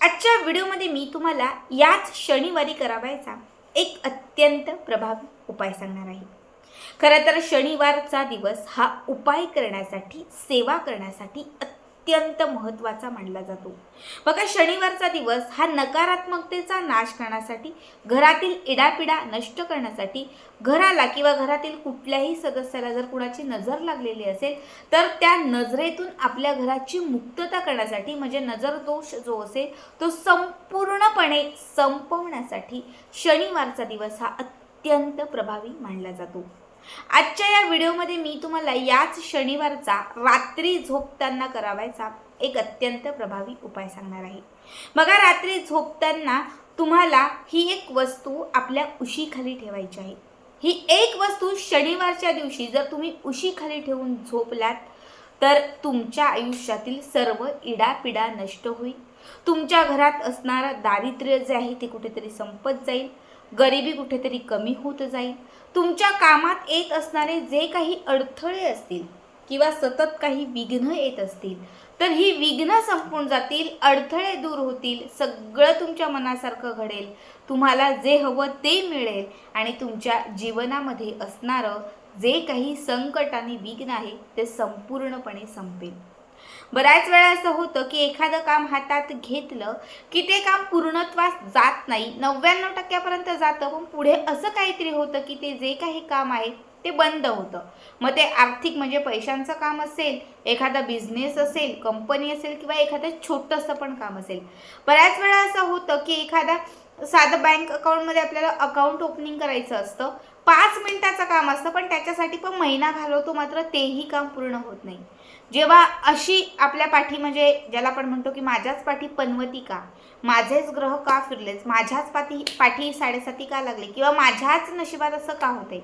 आजच्या व्हिडिओमध्ये मी तुम्हाला याच शनिवारी करावायचा एक अत्यंत प्रभावी उपाय सांगणार आहे. खरं तर शनिवारचा दिवस हा उपाय करण्यासाठी सेवा करण्यासाठी अत्यंत महत्त्वाचा मानला जातो. बघा शनिवारचा दिवस हा नकारात्मकतेचा नाश करण्यासाठी घरातील इडापिडा नष्ट करण्यासाठी घराला किंवा घरातील कुठल्याही सदस्याला जर कुणाची नजर लागलेली असेल तर त्या नजरेतून आपल्या घराची मुक्तता करण्यासाठी म्हणजे नजर दोष जो असेल तो संपूर्णपणे संपवण्यासाठी शनिवारचा दिवस हा अत्यंत प्रभावी मानला जातो. आजच्या या व्हिडिओमध्ये मी तुम्हाला याच शनिवारचा रात्री झोपताना करावायचा एक अत्यंत प्रभावी उपाय सांगणार आहे. बघा रात्री झोपताना तुम्हाला ही एक वस्तू आपल्या उशीखाली ठेवायची आहे. ही एक वस्तू शनिवारच्या दिवशी जर तुम्ही उशीखाली ठेवून झोपलात तर तुमच्या आयुष्यातील सर्व इडापिडा नष्ट होईल. तुमच्या घरात असणारं दारिद्र्य जे आहे ते कुठेतरी संपत जाईल. गरिबी कुठेतरी कमी होत जाईल. तुमच्या कामात येत असणारे जे काही अडथळे असतील किंवा सतत काही विघ्न येत असतील तर ही विघ्न संपून जातील अडथळे दूर होतील सगळं तुमच्या मनासारखं घडेल. तुम्हाला जे हवं ते मिळेल आणि तुमच्या जीवनामध्ये असणारं जे काही संकट आणि विघ्न आहे ते संपूर्णपणे संपेल. बऱ्याच वेळा असं होतं की एखादं काम हातात घेतलं की ते काम पूर्णत्वास जात नाही. नव्याण्णव टक्क्यापर्यंत जातं पण पुढे असं काहीतरी होतं की ते जे काही काम आहे ते बंद होतं. मग ते आर्थिक म्हणजे पैशांचं काम असेल एखादा बिझनेस असेल कंपनी असेल किंवा एखादं छोटंसं पण काम असेल. बऱ्याच वेळा असं होतं की एखादा साधं बँक अकाउंटमध्ये आपल्याला अकाउंट ओपनिंग करायचं असतं. पाच मिनिटाचं काम असतं पण त्याच्यासाठी पण महिना घालवतो मात्र तेही काम पूर्ण होत नाही. जेव्हा अशी आपल्या पाठी म्हणजे ज्याला आपण म्हणतो की माझ्याच पाठी पनवती का? माझेच ग्रह का फिरलेच माझ्याच पाठी पाठी साडेसाती का लागले? किंवा माझ्याच नशिबात असं का होते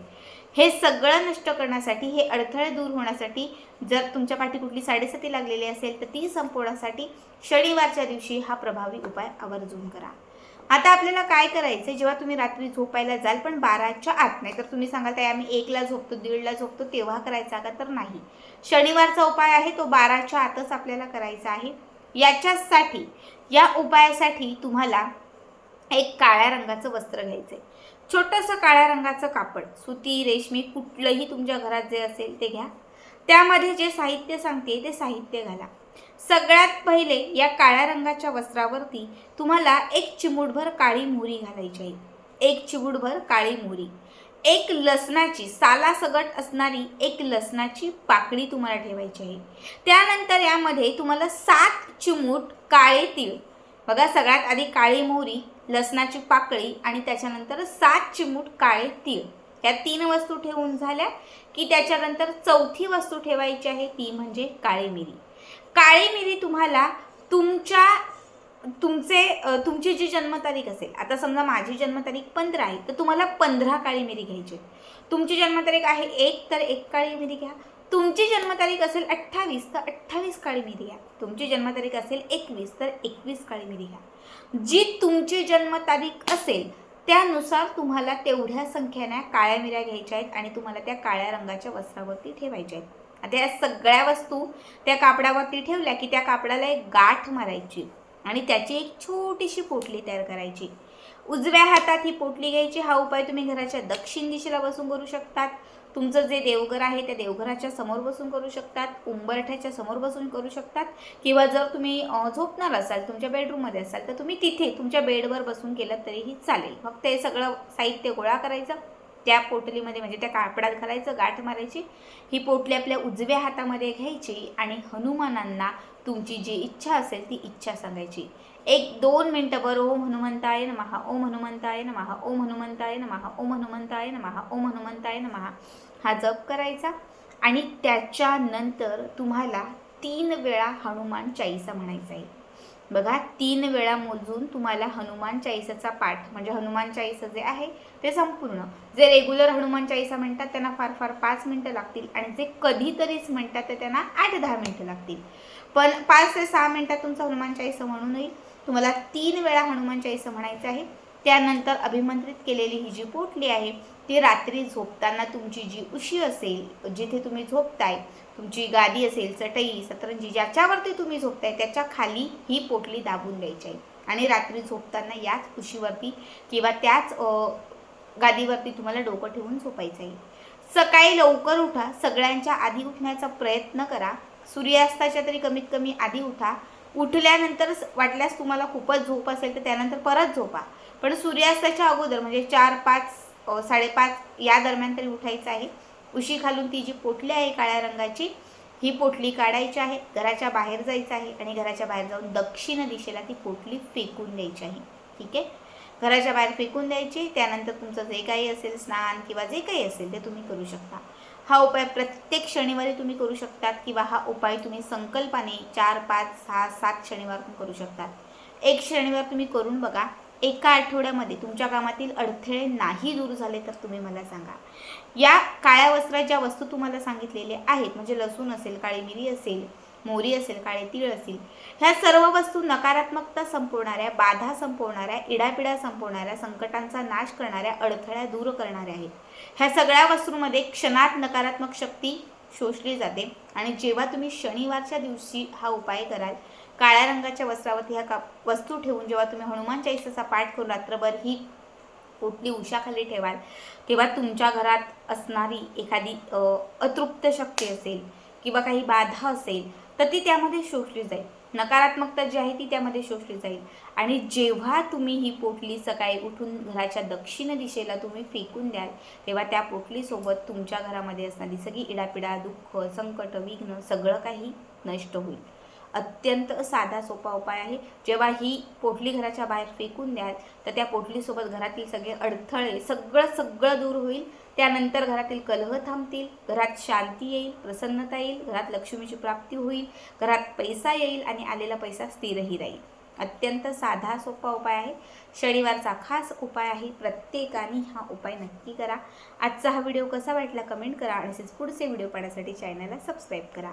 हे सगळं नष्ट करण्यासाठी हे अडथळे दूर होण्यासाठी जर तुमच्या पाठी कुठली साडेसाती लागलेली असेल तर ती संपवण्यासाठी शनिवारच्या दिवशी हा प्रभावी उपाय आवर्जून करा. आता आपल्याला काय करायचं जेव्हा तुम्ही रात्री झोपायला जाल पण बाराच्या आत नाही तर तुम्ही सांगाल ताई आम्ही एकला झोपतो दीडला झोपतो तेव्हा करायचा का? तर नाही. शनिवारचा उपाय आहे तो बाराच्या आतच आपल्याला करायचा आहे. याच्यासाठी या उपायासाठी तुम्हाला एक काळ्या रंगाचं वस्त्र घ्यायचं आहे छोटंसं काळ्या रंगाचं कापड सुती रेशमी कुठलंही तुमच्या घरात जे असेल ते घ्या. त्यामध्ये जे साहित्य सांगते ते साहित्य घाला. सगळ्यात पहिले या काळ्या रंगाच्या वस्त्रावरती तुम्हाला एक चिमूटभर काळी मोहरी घालायची आहे. एक चिमूटभर काळी मोहरी. एक लसणाची सालासगट असणारी एक लसणाची पाकळी तुम्हाला ठेवायची आहे. त्यानंतर यामध्ये तुम्हाला सात चिमूट काळे तीळ. बघा सगळ्यात आधी काळी मोहरी लसणाची पाकळी आणि त्याच्यानंतर सात चिमूट काळे तीळ. या तीन वस्तू ठेवून झाल्या की त्याच्यानंतर चौथी वस्तू ठेवायची आहे ती म्हणजे काळी मिरी. काळी मिरी तुम्हाला तुमच्या तुमचे तुमची जी जन्मतारीख असेल आता समजा माझी जन्मतारीख पंधरा आहे तर तुम्हाला पंधरा काळी मिरी घ्यायची. आहे. तुमची जन्मतारीख आहे एक तर एक काळी मिरी घ्या. तुमची जन्मतारीख असेल अठ्ठावीस तर अठ्ठावीस काळी मिरी घ्या. तुमची जन्मतारीख असेल एकवीस तर एकवीस काळी मिरी घ्या. जी तुमची जन्मतारीख असेल त्यानुसार तुम्हाला तेवढ्या संख्येने काळ्या मिऱ्या घ्यायच्या आहेत आणि तुम्हाला त्या काळ्या रंगाच्या वस्त्रावरती ठेवायच्या आहेत. आता या सगळ्या वस्तू त्या कापडावरती ठेवल्या की त्या कापडाला एक गाठ मारायची आणि त्याची एक छोटीशी पोटली तयार करायची. उजव्या हातात ही पोटली घ्यायची. हा उपाय तुम्ही घराच्या दक्षिण दिशेला बसून करू शकतात. तुमचं जे देवघर आहे त्या देवघराच्या समोर बसून करू शकतात. उंबरठ्याच्या समोर बसून करू शकतात. किंवा जर तुम्ही झोपणार असाल तुमच्या बेडरूममध्ये असाल तर तुम्ही तिथे तुमच्या बेडवर बसून केलं तरीही चालेल. फक्त हे सगळं साहित्य गोळा करायचं. त्या पोटलीमध्ये म्हणजे त्या कापडात घालायचं गाठ मारायची. ही पोटली आपल्या उजव्या हातामध्ये घ्यायची आणि हनुमानांना तुमची जी इच्छा असेल ती इच्छा सांगायची. एक दोन मिनटंभर ओम हनुमंताय नमः ओम हनुमंताय महा ओम हनुमंताय नमः ओम हनुमंताय नमः ओम हनुमंताय महा हा जप करायचा आणि त्याच्यानंतर तुम्हाला तीन वेळा हनुमान चाळीसा म्हणायचा आहे. बघा तीन वेळा मोजून तुम्हाला हनुमान चाळीसाचा पाठ म्हणजे हनुमान चाळीसा जे आहे ते संपूर्ण. जे रेग्युलर हनुमान चाळीसा म्हणतात त्यांना फार फार पाच मिनटं लागतील आणि जे कधीतरीच म्हणतात ते त्यांना आठ दहा मिनटं लागतील. पण पाच ते सहा मिनटात तुमचा हनुमान चाळीसा म्हणून येईल तुम्हाला तीन वेळा हनुमान चाळीसा म्हणायचं आहे. त्यानंतर अभिमंत्रित केलेली ही जी पोटली आहे ती रात्री झोपताना तुमची जी उशी असेल जिथे तुम्ही झोपताय तुमची गादी असेल चटई सतरंजी ज्याच्यावरती तुम्ही झोपताय त्याच्याखाली ही पोटली दाबून द्यायची आहे. आणि रात्री झोपताना याच उशीवरती किंवा त्याच गादीवरती तुम्हाला डोकं ठेवून झोपायचं आहे. सकाळी लवकर उठा सगळ्यांच्या आधी उठण्याचा प्रयत्न करा. सूर्यास्ताच्या तरी कमीत कमी आधी उठा. उठल्यानंतर वाटल्यास तुम्हाला खूपच झोप असेल तर त्यानंतर परत झोपा. पण सूर्यास्ताच्या अगोदर म्हणजे चार पाच साडेपाच या दरम्यान तरी उठायचं आहे. उशी खालून ती जी पोटली आहे काळ्या रंगाची ही पोटली काढायची आहे. घराच्या बाहेर जायचं आहे आणि घराच्या बाहेर जाऊन दक्षिण दिशेला ती पोटली फेकून द्यायची आहे. ठीक आहे? घराच्या बाहेर फेकून द्यायची त्यानंतर तुमचं जे काही असेल स्नान किंवा जे काही असेल ते तुम्ही करू शकता. हा उपाय प्रत्येक शनिवारी तुम्ही करू शकतात किंवा हा उपाय तुम्ही संकल्पाने चार पाच सहा सात शनिवार पण करू शकतात. एक शनिवार तुम्ही करून बघा. एका आठवड्यामध्ये तुमच्या कामातील अडथळे नाही दूर झाले तर तुम्ही मला सांगा. या काळ्या वस्त्रात ज्या वस्तू तुम्हाला सांगितलेल्या आहेत म्हणजे लसूण असेल काळी मिरी असेल मोरी असेल काळे तीळ असेल ह्या सर्व वस्तू नकारात्मकता संपवणाऱ्या बाधा संपवणाऱ्या इडापिडा संपवणाऱ्या संकटांचा नाश करणाऱ्या अडथळ्या दूर करणाऱ्या आहेत. ह्या सगळ्या वस्तूंमध्ये क्षणात नकारात्मक शक्ती शोषली जाते आणि जेव्हा तुम्ही शनिवारच्या दिवशी हा उपाय कराल काळ्या रंगाच्या वस्त्रावरती ह्या का वस्तू ठेवून जेव्हा तुम्ही हनुमान चाळीसाचा पाठ करून रात्रभर ही पोटली उशाखाली ठेवाल तेव्हा तुमच्या घरात असणारी एखादी अतृप्त शक्ती असेल किंवा काही बाधा असेल तर ती त्यामध्ये शोषली जाईल. नकारात्मकता जी आहे ती त्यामध्ये शोषली जाईल. आणि जेव्हा तुम्ही ही पोटली सकाळी उठून घराच्या दक्षिण दिशेला तुम्ही फेकून द्याल तेव्हा त्या पोटलीसोबत तुमच्या घरामध्ये असणारी सगळी इडापिडा दुःख संकट विघ्न सगळं काही नष्ट होईल. अत्यंत साधा सोपा उपाय आहे. जेव्हा ही पोटली घराच्या बाहेर फेकून द्याल तर त्या पोटलीसोबत घरातील सगळे अडथळे सगळं सगळं दूर होईल. त्यानंतर घरातील कलह थांबतील घरात शांती येईल प्रसन्नता येईल घरात लक्ष्मीची प्राप्ती होईल घरात पैसा येईल आणि आलेला पैसा स्थिरही राहील. अत्यंत साधा सोपा उपाय आहे. शनिवारचा खास उपाय आहे. प्रत्येकाने हा उपाय नक्की करा. आजचा हा व्हिडिओ कसा वाटला कमेंट करा आणि पुढचे व्हिडिओ पाहण्यासाठी चॅनलला सबस्क्राईब करा.